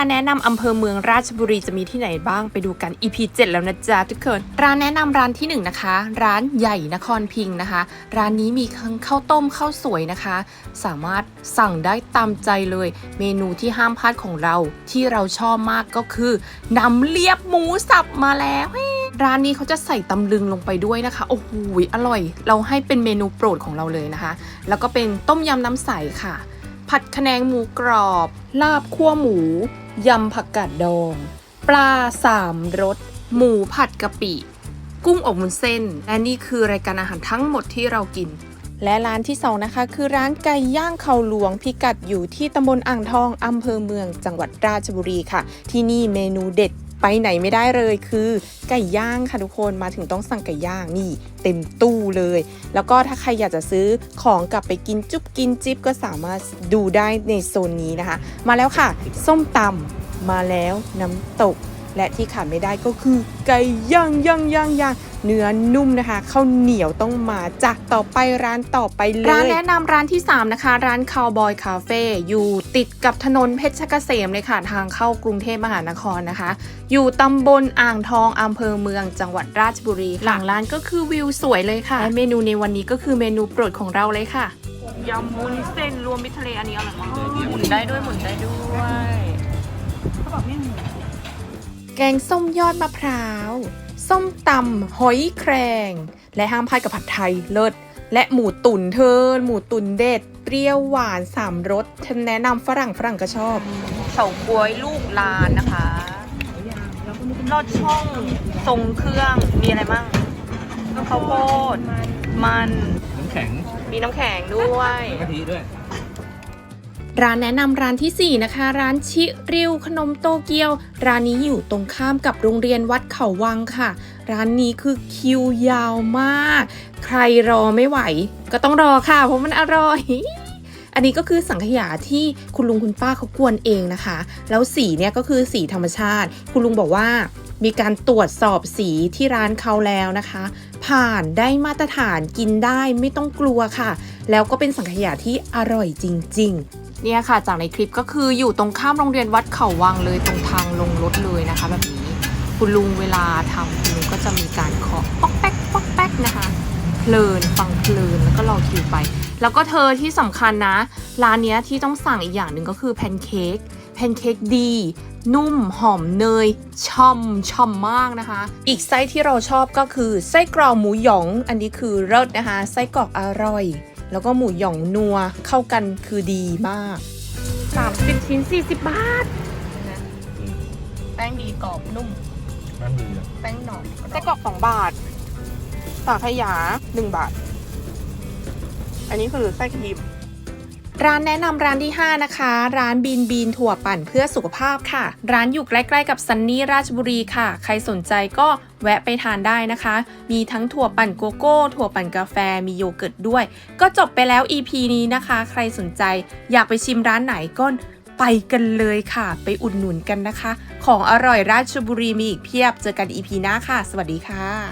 ร้านแนะนำอำเภอเมืองราชบุรีจะมีที่ไหนบ้างไปดูกัน EP 7 แล้วนะจ๊ะทุกคนร้านแนะนำร้านที่1นนะคะ ร้านใหญ่นครพิงค์นะคะ ร้านนี้มีทั้งข้าวต้มข้าวสวยนะคะ สามารถสั่งได้ตามใจเลย เมนูที่ห้ามพลาดของเราที่เราชอบมากก็คือนำเลียบหมูสับมาแล้วเฮ้ยร้านนี้เขาจะใส่ตำลึงลงไปด้วยนะคะ โอ้โห อร่อย เราให้เป็นเมนูโปรดของเราเลยนะคะ แล้วก็เป็นต้มยำน้ำใสค่ะ ผัดคะแนงหมูกรอบ ลาบคั่วหมู ยำผักกาดดอง ปลาสามรส หมูผัดกะปิ กุ้งอบวุ้นเส้น และนี่คือรายการอาหารทั้งหมดที่เรากิน และร้านที่สองนะคะ คือร้านไก่ย่างเขาหลวงพิกัดอยู่ที่ตำบลอ่างทองอำเภอเมืองจังหวัดราชบุรีค่ะ ที่นี่เมนูเด็ด ไปไหนไม่ได้เลยคือไก่ย่างค่ะทุกคนมาถึงต้องสั่งไก่ย่างนี่ เต็มตู้เลย แล้วก็ถ้าใครอยากจะซื้อของกลับไปกินจุ๊บกินจิ๊บก็สามารถดูได้ในโซนนี้นะคะ มาแล้วค่ะ ส้มตำมาแล้วน้ำตก และที่ขาดไม่ได้ก็คือไก่ย่างย่างย่างย่าง เนื้อนุ่มนะคะข้าวเหนียวต้องมาจากต่อไปร้านต่อไปเลย ร้านแนะนำร้านที่ 3 นะคะ ร้านคาวบอยคาเฟ่อยู่ติดกับถนนเพชรเกษมเลยค่ะทางเข้ากรุงเทพมหานครนะคะ อยู่ตำบลอ่างทองอำเภอเมืองจังหวัดราชบุรีค่ะหลังร้านก็คือวิวสวยเลยค่ะและเมนูในวันนี้ก็คือเมนูโปรดของเราเลยค่ะยำมุ้นเส้นรวมมิตรทะเลอันนี้อร่อยมากหมุนได้ด้วยหมุนได้ด้วยแกงส้มยอดมะพร้าว ส้มตำหอยแครง และห้ามพลาดกับผัดไทยเลิศและหมูตุ๋นเธอ หมูตุ๋นเด็ด เปรี้ยวหวานสามรสฉันแนะนำฝรั่งฝรั่งก็ชอบเฉาก๊วยลูกลานนะคะลอดช่องทรงเครื่องมีอะไรบ้างข้าวโพดมันน้ำแข็งมีน้ำแข็งด้วยกะทิด้วย ร้านแนะนำร้านทีสี่ 4 นะคะ ร้านชิริวขนมโตเกียว ร้านนี้อยู่ตรงข้ามกับโรงเรียนวัดเขาวังค่ะ ร้านนี้คือคิวยาวมาก ใครรอไม่ไหว ก็ต้องรอค่ะเพราะมันอร่อยอันนี้ก็คือสังขยาที่คุณลุงคุณป้าเขากวนเองนะคะ แล้วสีเนี่ยก็คือสีธรรมชาติ คุณลุงบอกว่ามีการตรวจสอบสีที่ร้านเขาแล้วนะคะ ผ่านได้มาตรฐานกินได้ไม่ต้องกลัวค่ะ แล้วก็เป็นสังขยาที่อร่อยจริง ๆ เนี่ยค่ะจากในคลิปก็คืออยู่ตรงข้ามโรงเรียนวัดเขาวังเลยตรงทางลงรถเลยนะคะ แบบนี้คุณลุงเวลาทำคุณลุงก็จะมีการเคาะป๊อกแป๊กป๊อกแป๊กนะคะเพลินฟังเพลินแล้วก็รอคิวไป แล้วก็เธอที่สำคัญนะ ร้านเนี้ยที่ต้องสั่งอีกอย่างหนึ่งก็คือแพนเค้กแพนเค้กดีนุ่มหอมเนยช่ำช่ำมากนะคะ อีกไส้ที่เราชอบก็คือไส้กรอกหมูหยอง อันนี้คือเลิศนะคะ ไส้กรอกอร่อย แล้วก็หมูหยองนัวเข้ากันคือดีมาก 30 ชิ้น 40 บาทนะแป้งดีกรอบนุ่ม บ้านมือแป้งหน่อยไส้กรอก2บาทสาขยา1บาท อันนี้คือไส้ครีม ร้านแนะนำร้านที่ 5 นะคะ ร้านบีนบีนถั่วปั่นเพื่อสุขภาพค่ะ ร้านอยู่ใกล้ๆกับซันนี่ราชบุรีค่ะ ใครสนใจก็แวะไปทานได้นะคะ มีทั้งถั่วปั่นโกโก้ ถั่วปั่นกาแฟ มีโยเกิร์ตด้วย ก็จบไปแล้ว EP นี้นะคะ ใครสนใจอยากไปชิมร้านไหนก็ไปกันเลยค่ะ ไปอุดหนุนกันนะคะ ของอร่อยราชบุรีมีอีกเพียบ เจอกัน EP หน้าค่ะ สวัสดีค่ะ